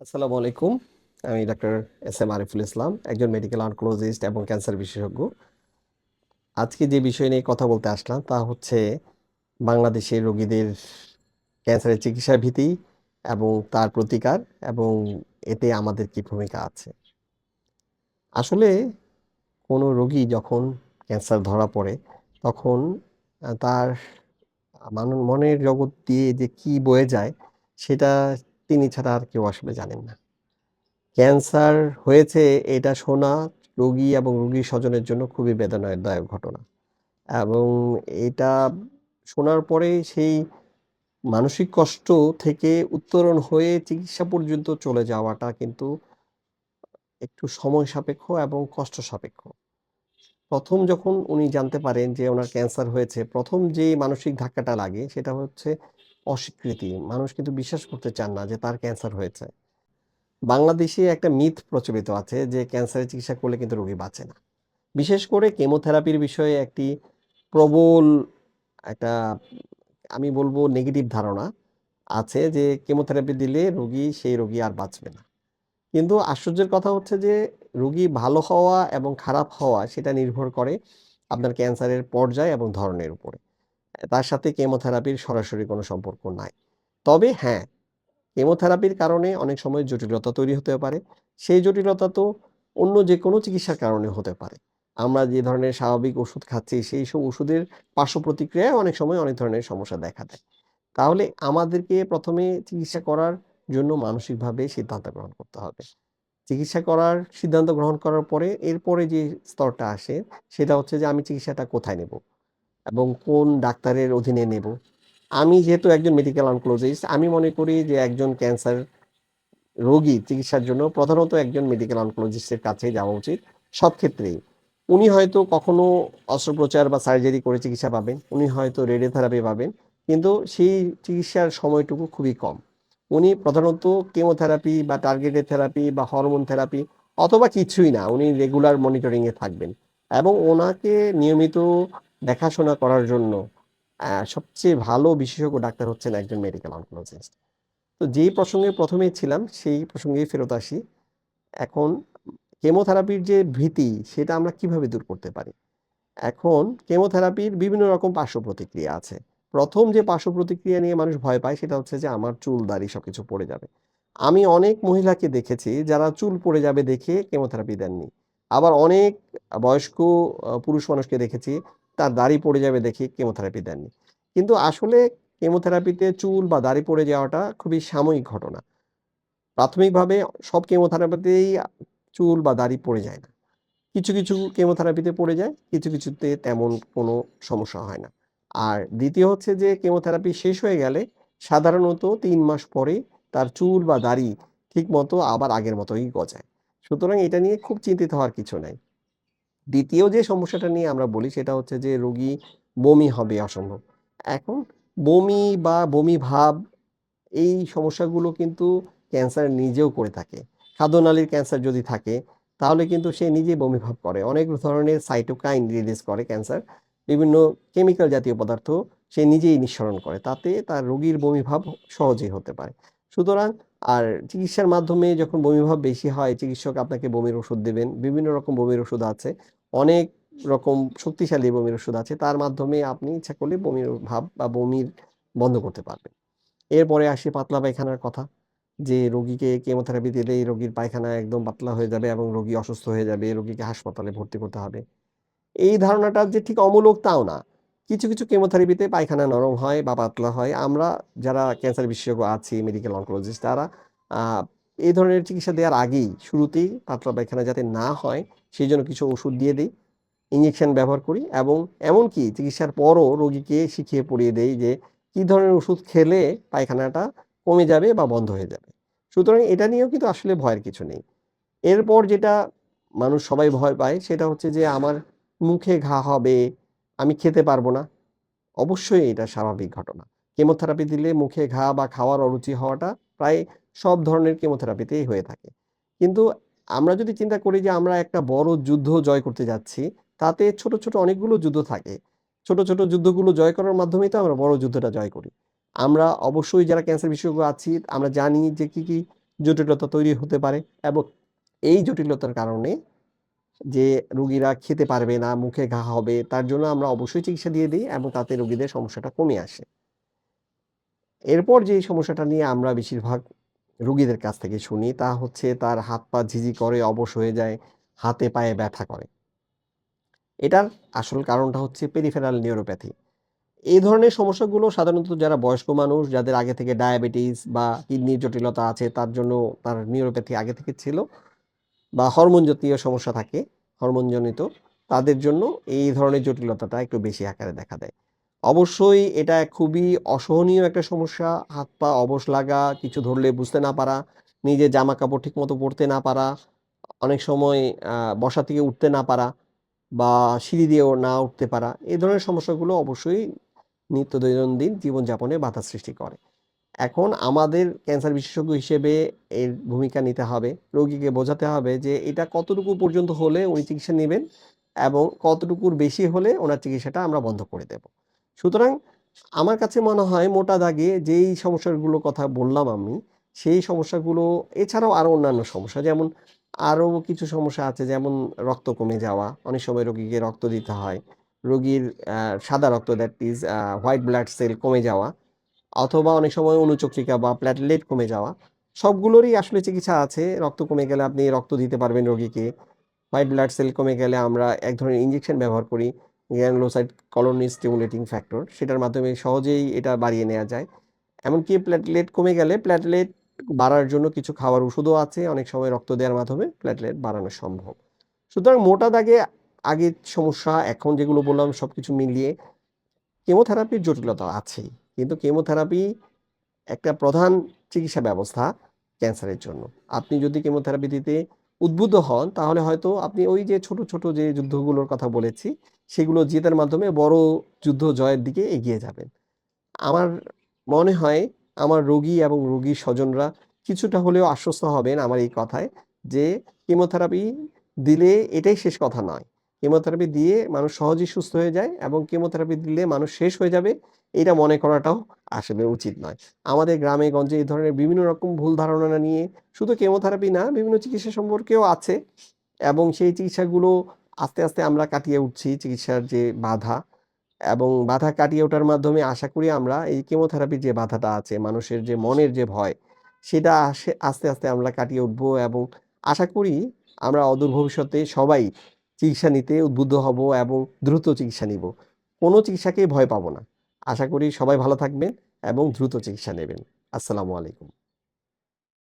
আসসালামু আলাইকুম। আমি doctor S M Ariful Islam, একজন মেডিকেল অনকোলজিস্ট এবং ক্যান্সার বিশেষজ্ঞ। আজকে যে বিষয় নিয়ে কথা বলতে আসলাম তা হচ্ছে বাংলাদেশের রোগীদের ক্যান্সারের চিকিৎসার ভীতি এবং তার প্রতিকার এবং এতে আমাদের কি ভূমিকা আছে। আসলে কোনো রোগী যখন ক্যান্সার ধরা পড়ে, তখন তার মান- মনের জগৎ দিয়ে যে কি বয়ে যায়, সেটা তিনি ছাড়া আর কেউ আসলে জানেন না। ক্যান্সার হয়েছে এটা শোনা রোগী এবং রোগীর স্বজনের জন্য খুবই বেদনাদায়ক ঘটনা। এবং এটা শোনার পরে সেই মানসিক কষ্ট থেকে উত্তরণ হয়ে চিকিৎসা পর্যন্ত চলে যাওয়াটা কিন্তু একটু সময় সাপেক্ষ এবং কষ্ট সাপেক্ষ। প্রথম যখন উনি জানতে পারেন যে ওনার ক্যান্সার হয়েছে, প্রথম যে মানসিক ধাক্কাটা লাগে সেটা হচ্ছে অস্বীকৃতি। মানুষ কিন্তু বিশ্বাস করতে চান না যে তার ক্যান্সার হয়েছে। বাংলাদেশে একটা মিথ প্রচলিত আছে যে ক্যান্সারের চিকিৎসা করলে কিন্তু রোগী বাঁচে না। বিশেষ করে কেমোথেরাপির বিষয়ে একটি প্রবল একটা, আমি বলব নেগেটিভ ধারণা আছে যে কেমোথেরাপি দিলে রোগী, সেই রোগী আর বাঁচবে না। কিন্তু আশ্চর্যের কথা হচ্ছে যে রোগী ভালো হওয়া এবং খারাপ হওয়া, সেটা নির্ভর করে আপনার ক্যান্সারের পর্যায় এবং ধরনের উপরে। তার সাথে কেমোথেরাপির সরাসরি কোনো সম্পর্ক নাই। তবে হ্যাঁ কেমোথেরাপির কারণে অনেক সময় জটিলতা তৈরি হতে পারে। সেই জটিলতা তো অন্য যে কোনো চিকিৎসার কারণে হতে পারে। আমরা যে ধরনের স্বাভাবিক ওষুধ খাচ্ছি, সেই সব ওষুধের পার্শ্ব প্রতিক্রিয়ায় অনেক সময় অনেক ধরনের সমস্যা দেখা দেয়। তাহলে আমাদেরকে প্রথমে চিকিৎসা করার জন্য মানসিকভাবে সিদ্ধান্ত গ্রহণ করতে হবে। চিকিৎসা করার সিদ্ধান্ত গ্রহণ করার পরে, এরপরে যে স্তরটা আসে, সেটা হচ্ছে যে আমি চিকিৎসাটা কোথায় নেব? এবং কোন ডাক্তারের অধীনে নেব? আমি যেহেতু একজন মেডিকেল অনকোলজিস্ট আমি মনে করি যে একজন ক্যান্সার রোগী চিকিৎসার জন্য প্রধানত একজন মেডিকেল অনকোলজিস্টের কাছে যাওয়া উচিত। সব ক্ষেত্রেই। উনি হয়তো কখনো অস্ত্রোপচার বা সার্জারি করে চিকিৎসা পাবেন, উনি হয়তো রেডিওথেরাপি পাবেন, কিন্তু সেই চিকিৎসার সময়টুকু খুবই কম। উনি প্রধানত কেমোথেরাপি বা টার্গেটেড থেরাপি বা হরমোন থেরাপি অথবা কিছুই না, উনি রেগুলার মনিটরিংয়ে থাকবেন। এবং ওনাকে নিয়মিত দেখাশোনা করার জন্য সবচেয়ে ভালো বিশেষজ্ঞ ডাক্তার হচ্ছেন একজন মেডিকেল অনকোলজিস্ট তো যেই প্রসঙ্গে প্রথমে ছিলাম, সেই প্রসঙ্গেই ফেরত আসি। এখন কেমোথেরাপির যে ভীতি, সেটা আমরা কীভাবে দূর করতে পারি? এখন কেমোথেরাপির বিভিন্ন রকম পার্শ্ব প্রতিক্রিয়া আছে। প্রথম যে পার্শ্ব প্রতিক্রিয়া নিয়ে মানুষ ভয় পায়, সেটা হচ্ছে যে আমার চুল, দাড়ি সবকিছু পড়ে যাবে। আমি অনেক মহিলাকে দেখেছি যারা চুল পড়ে যাবে দেখে কেমোথেরাপি দেননি। আবার অনেক বয়স্ক পুরুষ মানুষকে দেখেছি তার দাড়ি পড়ে যাবে দেখে কেমোথেরাপি দেননি। কিন্তু আসলে কেমোথেরাপিতে চুল বা দাড়ি পড়ে যাওয়াটা খুবই সাময়িক ঘটনা। প্রাথমিকভাবে সব কেমোথেরাপিতেই চুল বা দাড়ি পড়ে যায় না। কিছু কিছু কেমোথেরাপিতে পড়ে যায়, কিছু কিছুতে তেমন কোনো সমস্যা হয় না। আর দ্বিতীয় হচ্ছে যে কেমোথেরাপি শেষ হয়ে গেলে সাধারণত তিন মাস পরে তার চুল বা দাড়ি ঠিক মতো আবার আগের মতোই গজায়। সুতরাং এটা নিয়ে খুব চিন্তিত হওয়ার কিছু নাই। দ্বিতীয় যে সমস্যাটা নিয়ে আমরা বলি সেটা হচ্ছে যে রোগী বমি হবে অসম্ভব। এখন বমি বা বমি ভাব এই সমস্যাগুলো কিন্তু ক্যান্সার নিজেও করে থাকে। খাদ্যনালীর ক্যান্সার যদি থাকে, তাহলে কিন্তু সে নিজেই বমি ভাব করে। অনেক ধরনের সাইটোকাইন রিলিজ করে ক্যান্সার। বিভিন্ন কেমিক্যাল জাতীয় পদার্থ সে নিজেই নিঃসরণ করে। তাতে তার রোগীর বমি ভাব সহজেই হতে পারে। সুতরাং আর চিকিৎসার মাধ্যমে যখন বমি ভাব বেশি হয়, চিকিৎসক আপনাকে বমির ওষুধ দেবেন। বিভিন্ন রকম বমির ওষুধ আছে। অনেক রকম শক্তিশালী বমির ওষুধ আছে, তার মাধ্যমে আপনি ইচ্ছা করলে বমির ভাব বা বমির বন্ধ করতে পারবেন। এরপরে আসি পাতলা পায়খানার কথা, যে রোগীকে কেমোথেরাপি দিলে এই রোগীর পায়খানা একদম পাতলা হয়ে যাবে এবং রোগী অসুস্থ হয়ে যাবে, রোগীকে হাসপাতালে ভর্তি করতে হবে। এই ধারণাটা যে ঠিক অমূলক তাও না, কিছু কিছু কেমোথেরাপিতে পায়খানা নরম হয় বা পাতলা হয়। আমরা যারা ক্যান্সার বিশেষজ্ঞ আছি মেডিকেল অনকোলজিস্ট তারা এই ধরনের চিকিৎসা দেওয়ার আগেই শুরুতেই পাতলা পায়খানা যাতে না হয় সেই জন্য কিছু ওষুধ দিয়ে দিই ইঞ্জেকশন ব্যবহার করি এবং এমনকি চিকিৎসার পরও রোগীকে শিখিয়ে পড়িয়ে দেই যে কী ধরনের ওষুধ খেলে পায়খানাটা কমে যাবে বা বন্ধ হয়ে যাবে। সুতরাং এটা নিয়েও কিন্তু আসলে ভয়ের কিছু নেই। এরপর যেটা মানুষ সবাই ভয় পায় সেটা হচ্ছে যে আমার মুখে ঘা হবে, আমি খেতে পারব না। অবশ্যই এটা স্বাভাবিক ঘটনা। কেমোথেরাপি দিলে মুখে ঘা বা খাওয়ার অরুচি হওয়াটা প্রায় সব ধরনের কেমোথেরাপিতেই হয়ে থাকে। কিন্তু আমরা যদি চিন্তা করি যে আমরা একটা বড় যুদ্ধ জয় করতে যাচ্ছি তাতে ছোট ছোট অনেকগুলো যুদ্ধ থাকে। ছোট ছোট যুদ্ধগুলো জয় করার মাধ্যমেই তো আমরা বড় যুদ্ধটা জয় করি। আমরা অবশ্যই যারা ক্যান্সার বিশেষজ্ঞ আছি আমরা জানি যে কি কি জটিলতা তৈরি হতে পারে এবং এই জটিলতার কারণে যে রুগীরা খেতে পারবে না, মুখে ঘা হবে তার জন্য আমরা অবশ্যই চিকিৎসা দিয়ে দিই এবং তাতে রুগীদের সমস্যাটা কমে আসে। এরপর যেই সমস্যাটা নিয়ে আমরা বেশিরভাগ রুগীদের কাছ থেকে শুনি তা হচ্ছে তার হাত-পা ঝিঁঝি করে, অবশ হয়ে যায়, হাতে পায়ে ব্যথা করে। এটার আসল কারণটা হচ্ছে পেরিফেরাল নিউরোপ্যাথি। এই ধরনের সমস্যাগুলো সাধারণত যারা বয়স্ক মানুষ, যাদের আগে থেকে ডায়াবেটিস বা কিডনির জটিলতা আছে তার জন্য তার নিউরোপ্যাথি আগে থেকে ছিল বা হরমোন জাতীয় সমস্যা থাকে, হরমোনজনিত তাদের জন্য এই ধরনের জটিলতাটা একটু বেশি আকারে দেখা দেয়। অবশ্যই এটা খুবই অসহনীয় একটা সমস্যা। হাত-পা অবশ লাগা, কিছু ধরলে বুঝতে না পারা, নিজের ঠিক মতো পরতে না পারা, অনেক সময় বসা থেকে উঠতে না পারা বা সিঁড়ি দিয়েও না উঠতে পারা। এ ধরনের সমস্যাগুলো অবশ্যই নিত্য দৈনন্দিন জীবনযাপনে বাধা সৃষ্টি করে। এখন আমাদের ক্যান্সার বিশেষজ্ঞ হিসেবে এর ভূমিকা নিতে হবে। রোগীকে বোঝাতে হবে যে এটা কতটুকু পর্যন্ত হলে উনি চিকিৎসা নেবেন এবং কতটুকুর বেশি হলে ওনার চিকিৎসাটা আমরা বন্ধ করে দেব। সুতরাং আমার কাছে মনে হয় মোটা দাগে যেই সমস্যাগুলোর কথা বললাম আমি, সেই সমস্যাগুলো এছাড়াও আরও অন্যান্য সমস্যা যেমন আরও কিছু সমস্যা আছে যেমন রক্ত কমে যাওয়া। অনেক সময় রোগীকে রক্ত দিতে হয়। রোগীর সাদা রক্ত that is white blood cell কমে যাওয়া অথবা অনেক সময় অনুচক্রিকা বা প্ল্যাটলেট কমে যাওয়া। সবগুলোরই আসলে চিকিৎসা আছে। রক্ত কমে গেলে আপনি রক্ত দিতে পারবেন রোগীকে। হোয়াইট ব্লাড সেল কমে গেলে আমরা এক ধরনের ইঞ্জেকশন ব্যবহার করি। গ্রানুলোসাইট কলোনি স্টিমুলেটিং ফ্যাক্টর সেটার মাধ্যমে সহজেই এটা বাড়িয়ে নেওয়া যায়। এমনকি প্ল্যাটলেট কমে গেলে প্ল্যাটলেট বাড়ার জন্য কিছু খাওয়ার ওষুধও আছে। অনেক সময় রক্ত দেওয়ার মাধ্যমে প্ল্যাটলেট বাড়ানো সম্ভব। সুতরাং মোটা দাগে আগের সমস্যা, এখন যেগুলো বললাম সব কিছু মিলিয়ে কেমোথেরাপির জটিলতা আছেই। কিন্তু কেমোথেরাপি একটা প্রধান চিকিৎসা ব্যবস্থা ক্যান্সারের জন্য। আপনি যদি কেমোথেরাপি দিতে উদ্বুদ্ধ হন তাহলে হয়তো আপনি ওই যে ছোট, ছোট যে যুদ্ধগুলোর কথা বলেছি সেগুলো জেতার মাধ্যমে বড় যুদ্ধ জয়ের দিকে এগিয়ে যাবেন। আমার মনে হয় আমার রোগী এবং রোগীর স্বজনরা কিছুটা হলেও আশ্বস্ত হবেন আমার এই কথায় যে কেমোথেরাপি দিলে এটাই শেষ কথা নয়। কেমোথেরাপি দিয়ে মানুষ সহজেই সুস্থ হয়ে যায় এবং কেমোথেরাপি দিলে মানুষ শেষ হয়ে যাবে এটা মনে করাটাও আসলে উচিত নয়। আমাদের গ্রামে গঞ্জে এই ধরনের বিভিন্ন রকম ভুল ধারণা নিয়ে শুধু কেমোথেরাপি না বিভিন্ন চিকিৎসা সম্পর্কেও আছে এবং সেই চিকিৎসাগুলো আস্তে, আস্তে আমরা কাটিয়ে উঠছি চিকিৎসার যে বাধা এবং বাধা কাটিয়ে ওঠার মাধ্যমে আশা করি আমরা এই কেমোথেরাপির যে বাধাটা আছে মানুষের যে মনের যে ভয় সেটা আসে আস্তে, আস্তে আমরা কাটিয়ে উঠবো এবং আশা করি আমরা অদূর ভবিষ্যতে সবাই চিকিৎসা নিতে উদ্বুদ্ধ হব এবং দ্রুত চিকিৎসা নিব। কোনো চিকিৎসাকেই ভয় পাবো না। আশা করি সবাই ভালো থাকবেন এবং দ্রুত চিকিৎসা নেবেন। আসসালামু আলাইকুম।